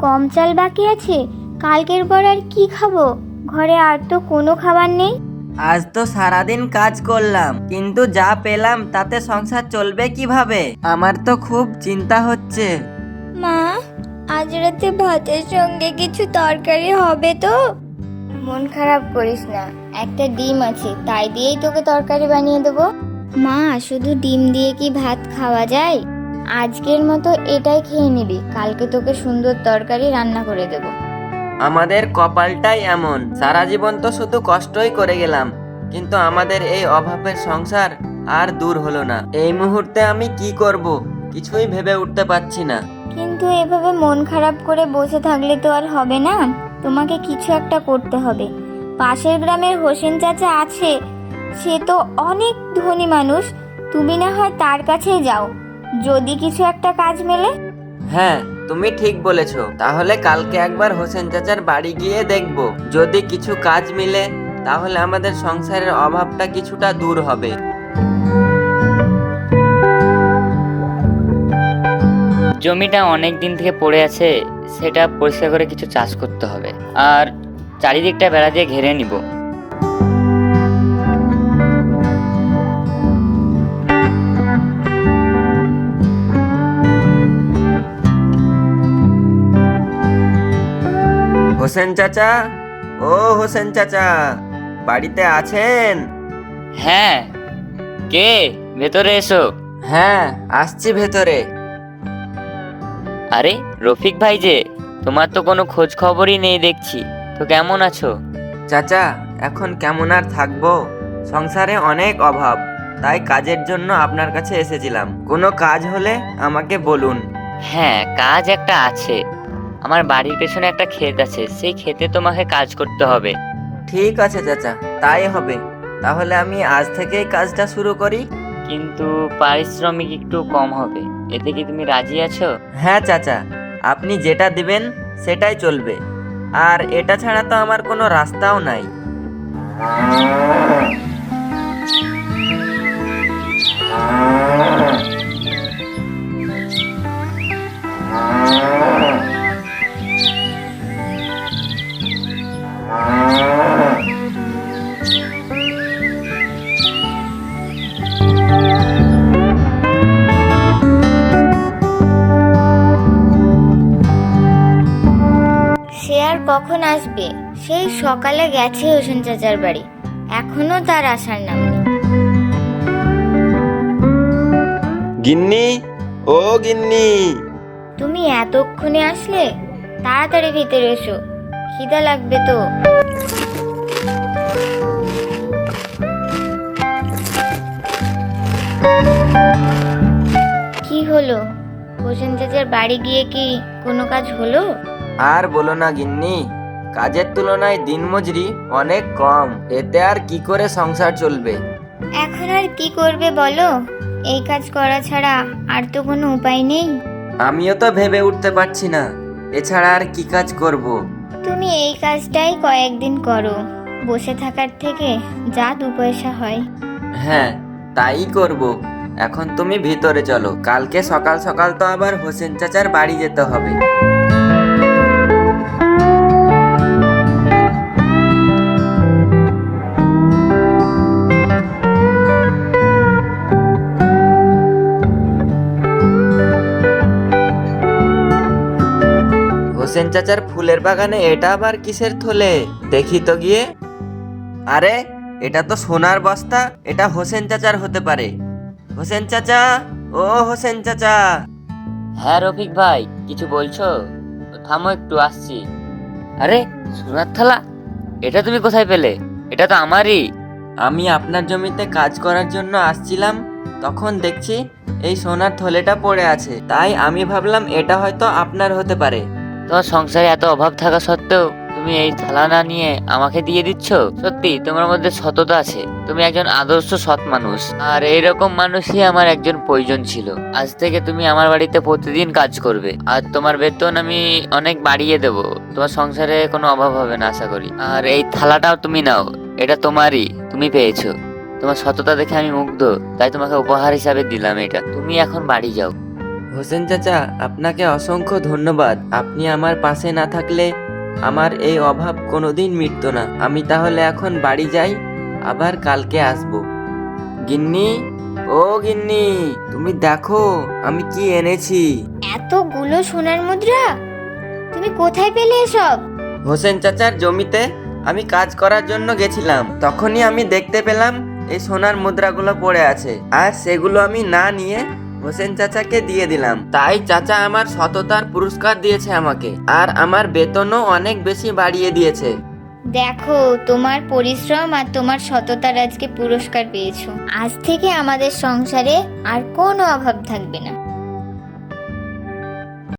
কম চাল বাকি আছে? কালকের পর আর কি খাব? ঘরে আর তো কোনো খাবার নেই। আজ তো সারাদিন কাজ করলাম কিন্তু যা পেলাম তাতে সংসার চলবে কীভাবে? আমার তো খুব চিন্তা হচ্ছে। মা আজ রাতে ভাতের সঙ্গে কিছু তরকারি হবে তো? মন খারাপ করিস না একটা ডিম আছে তাই দিয়েই তোকে তরকারি বানিয়ে দেবো। মা শুধু ডিম দিয়ে কি ভাত খাওয়া যায়? আজকের মতো এটাই খেয়ে নিবি। কালকে তোকে সুন্দর তরকারি রান্না করে দেবো। আমাদের কপালটাই এমন। সারা জীবন তো শুধু কষ্টই করে গেলাম। কিন্তু আমাদের এই অভাবের সংসার আর দূর হলো না। এই মুহূর্তে আমি কি করব? কিছুই ভেবে উঠতে পারছি না। কিন্তু এভাবে মন খারাপ করে বসে থাকলে তো আর হবে না। তোমাকে কিছু একটা করতে হবে। পাশের গ্রামের হোসেন চাচা আছে। সে তো অনেক ধনী মানুষ। তুমি না হয় তার কাছেই যাও। যদি কিছু একটা কাজ মেলে? হ্যাঁ তুমি ঠিক বলেছ। তাহলে কালকে একবার হোসেন চাচার বাড়ি গিয়ে দেখব। যদি কিছু কাজ মিলে তাহলে আমাদের সংসারের অভাবটা কিছুটা দূর হবে। জমিটা অনেক দিন থেকে পড়ে আছে সেটা পরিষ্কার করে কিছু চাষ করতে হবে। আর চারিদিকটা বেড়া দিয়ে ঘিরে নিব। হোসেন চাচা? ও হোসেন চাচা বাড়িতে আছেন? হ্যাঁ। কে? ভেতরে এসো। হ্যাঁ আসছি ভেতরে। আরে রফিক ভাই যে তোমার তো কোনো খোঁজ খবরই নেই দেখছি। তো কেমন আছো? চাচা এখন কেমন আর থাকব? সংসারে অনেক অভাব তাই কাজের জন্য আপনার কাছে এসেছিলাম। কোনো কাজ হলে আমাকে বলুন। হ্যাঁ কাজ একটা আছে। আমার বাড়ির পেছনে একটা ক্ষেত আছে সেই ক্ষেতে তোমাকে কাজ করতে হবে। ঠিক আছে চাচা তাই হবে। তাহলে আমি আজ থেকেই কাজটা শুরু করি। কিন্তু পারিশ্রমিক একটু কম হবে। এতে কি তুমি রাজি আছো? হ্যাঁ চাচা আপনি যেটা দিবেন সেটাই চলবে। আর এটা ছাড়া তো আমার কোনো রাস্তাও নাই। কখন আসবে? সেই সকালে গেছে হোসেন চাচার বাড়ি। এখনও তার আসার নাম নেই। গিন্নি? ও গিন্নি! তুমি এতক্ষণে আসলে? তাড়াতাড়ি ভিতরে এসো। খিদা লাগবে তো। কি হলো? হোসেন চাচার বাড়ি গিয়ে কি কোনো কাজ হলো? আর বলো না গিন্নি কাজের তুলনায় দিনমজুরি অনেক কম এতে আর কি করে সংসার চলবে? এখন আর কি করবে বলো? এই কাজ করা ছাড়া আর তো কোনো উপায় নেই। আমিও তো ভেবে উঠতে পারছি না এছাড়া আর কি কাজ করব। তুমি এই কাজটাই কয়েকদিন করো বসে থাকার থেকে যা দু পয়সা হয়। হ্যাঁ তাই করব। এখন তুমি ভিতরে চলো কালকে সকাল সকাল তো আবার হোসেন চাচার বাড়ি যেতে হবে। হোসেন চাচার ফুলের বাগানে এটা আবার কিসের থলে? দেখি তো গিয়ে। আরে এটা তো সোনার বস্তা এটা হোসেন চাচার হতে পারে। হোসেন চাচা ও হোসেন চাচা। হ্যাঁ রফিক ভাই কিছু বলছো? থামো একটু আসছি। আরে সোনার থালা? এটা তুমি কোথায় পেলে? এটা তো আমারই। আমি আপনার জমিতে কাজ করার জন্য আসছিলাম তখন দেখছি এই সোনার থলেটা পড়ে আছে। তাই আমি ভাবলাম এটা হয়তো আপনার হতে পারে। তোমার সংসারে এত অভাব থাকা সত্ত্বেও তুমি এই থালা না নিয়ে আমাকে দিয়ে দিচ্ছ? সত্যি, তোমার মধ্যে সততা আছে। তুমি একজন আদর্শ সৎ মানুষ। আর এইরকম মানুষই আমার একজন প্রয়োজন ছিল। আজ থেকে তুমি আমার বাড়িতে প্রতিদিন কাজ করবে। আর তোমার বেতন আমি অনেক বাড়িয়ে দেব। তোমার সংসারে কোনো অভাব হবে না, আশা করি। আর এই থালাটাও তুমি নাও। এটা তোমারই। তুমি পেয়েছ। তোমার সততা দেখে আমি মুগ্ধ। তাই তোমাকে উপহার হিসাবে দিলাম এটা। তুমি এখন বাড়ি যাও। হোসেন চাচা আপনাকে অসংখ্য ধন্যবাদ। আপনি আমার পাশে না থাকলে আমার এই অভাব কোনোদিন মিটতো না। আমি তাহলে এখন বাড়ি যাই আবার কালকে আসব। গিন্নি? ও গিন্নি তুমি দেখো আমি কি এনেছি। এতগুলো সোনার মুদ্রা? তুমি কোথায় পেলে এসব? হোসেন চাচার জমিতে আমি কাজ করার জন্য গেছিলাম। তখনই আমি দেখতে পেলাম এই সোনার মুদ্রাগুলো পড়ে আছে। আর সেগুলো আমি না নিয়ে হোসেন চাচাকে দিয়ে দিলাম। তাই চাচা আমার সততার পুরস্কার দিয়েছে আমাকে, আর আমার বেতনও অনেক বেশি বাড়িয়ে দিয়েছে। দেখো, তোমার পরিশ্রম আর তোমার সততার আজকে পুরস্কার পেয়েছ। আজ থেকে আমাদের সংসারে আর কোনো অভাব থাকবে না।